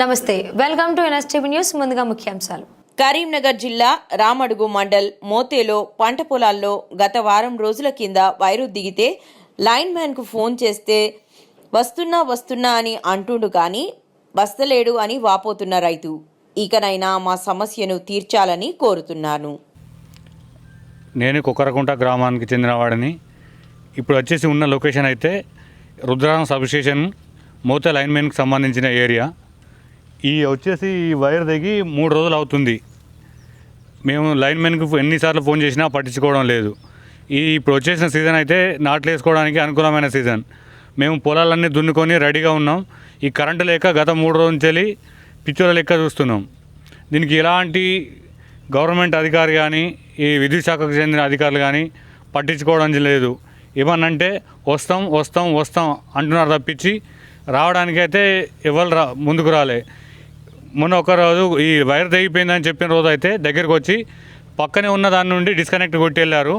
నమస్తే welcome to NSTV news ముందుగా ముఖ్యాంశాలు. కరీంనగర్ జిల్లా రామడుగు మండల్ మోతేలో పంట పొలాల్లో గత వారం రోజుల కింద వైరు దిగితే లైన్ మ్యాన్కు ఫోన్ చేస్తే వస్తున్నా వస్తున్నా అని అంటుండు కానీ వస్తలేడు అని వాపోతున్న రైతు. ఇకనైనా మా సమస్యను తీర్చాలని కోరుతున్నాను. నేను కుక్కరకుంట గ్రామానికి చెందినవాడిని ఇప్పుడు వచ్చేసి ఉన్న లొకేషన్ అయితే రుద్రారం సబ్ స్టేషన్ మోతే లైన్మెన్కి సంబంధించిన ఏరియా. ఈ వచ్చేసి ఈ వైర్ దిగి మూడు రోజులు అవుతుంది. మేము లైన్మెన్కి ఎన్నిసార్లు ఫోన్ చేసినా పట్టించుకోవడం లేదు. ఈ ఇప్పుడు వచ్చేసిన సీజన్ అయితే నాట్లు వేసుకోవడానికి అనుకూలమైన సీజన్. మేము పొలాలన్నీ దున్నుకొని రెడీగా ఉన్నాం. ఈ కరెంటు లేక గత మూడు రోజుల నుంచి పిచ్చుల లెక్క చూస్తున్నాం. దీనికి ఎలాంటి గవర్నమెంట్ అధికారి కానీ ఈ విద్యుత్ శాఖకు చెందిన అధికారులు కానీ పట్టించుకోవడం లేదు. ఏమన్నంటే వస్తాం వస్తాం వస్తాం అంటున్నారు తప్పించి రావడానికైతే ఎవరు రా ముందుకు రాలే. మొన్న ఒక రోజు ఈ వైర్ తెగిపోయిందని చెప్పిన రోజు అయితే దగ్గరికి వచ్చి పక్కనే ఉన్న దాని నుండి డిస్కనెక్ట్ కొట్టి వెళ్ళారు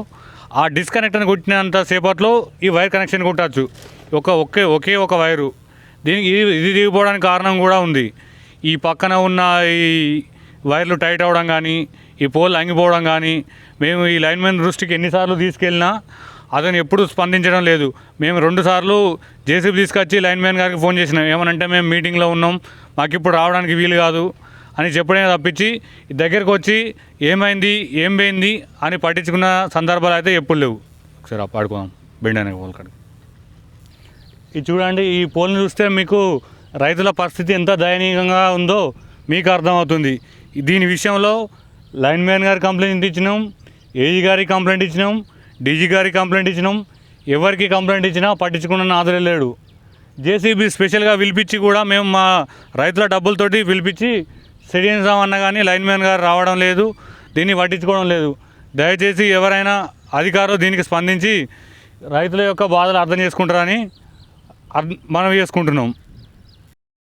ఆ డిస్కనెక్ట్ని కొట్టినంత సేపట్లో ఈ వైర్ కనెక్షన్ కొట్టచ్చు. ఒక ఒకే ఒకే ఒక వైరు. దీనికి ఇది ఇది దిగిపోవడానికి కారణం కూడా ఉంది. ఈ పక్కన ఉన్న ఈ వైర్లు టైట్ అవ్వడం కానీ ఈ పోల్ అంగిపోవడం కానీ మేము ఈ లైన్మెన్ దృష్టికి ఎన్నిసార్లు తీసుకెళ్ళినా అతను ఎప్పుడు స్పందించడం లేదు. మేము రెండుసార్లు జేసీబీ తీసుకొచ్చి మ్యాన్ గారికి ఫోన్ చేసినాం. ఏమనంటే మేము మీటింగ్లో ఉన్నాం. మాకు ఇప్పుడు రావడానికి వీలు కాదు అని చెప్పడమే తప్పించి దగ్గరకు వచ్చి ఏమైంది ఏం పోయింది అని పట్టించుకున్న సందర్భాలు అయితే ఎప్పుడు లేవు. ఒకసారి ఆ పాడుకోదాం. బెండ్ అనే పోల్ కాడికి. ఇది చూడండి ఈ పోల్ని చూస్తే మీకు రైతుల పరిస్థితి ఎంత దయనీయంగా ఉందో మీకు అర్థమవుతుంది. దీని విషయంలో లైన్ మ్యాన్ గారి కంప్లైంట్ ఇచ్చినాం ఏజీ గారికి కంప్లైంట్ ఇచ్చినాం డీజీ గారికి కంప్లైంట్ ఇచ్చినాం. ఎవరికి కంప్లైంట్ ఇచ్చినా పట్టించుకున్న ఆదరే లేడు. జేసీబీ స్పెషల్గా పిలిపించి కూడా మేము మా రైతుల డబ్బులతోటి పిలిపించి సెడియంసామన్నా కానీ లైన్ మ్యాన్ గారు రావడం లేదు. దీన్ని పట్టించుకోవడం లేదు. దయచేసి ఎవరైనా అధికారులు దీనికి స్పందించి రైతుల యొక్క బాధలు అర్థం చేసుకుంటారని అర్థం మనం చేసుకుంటున్నాం.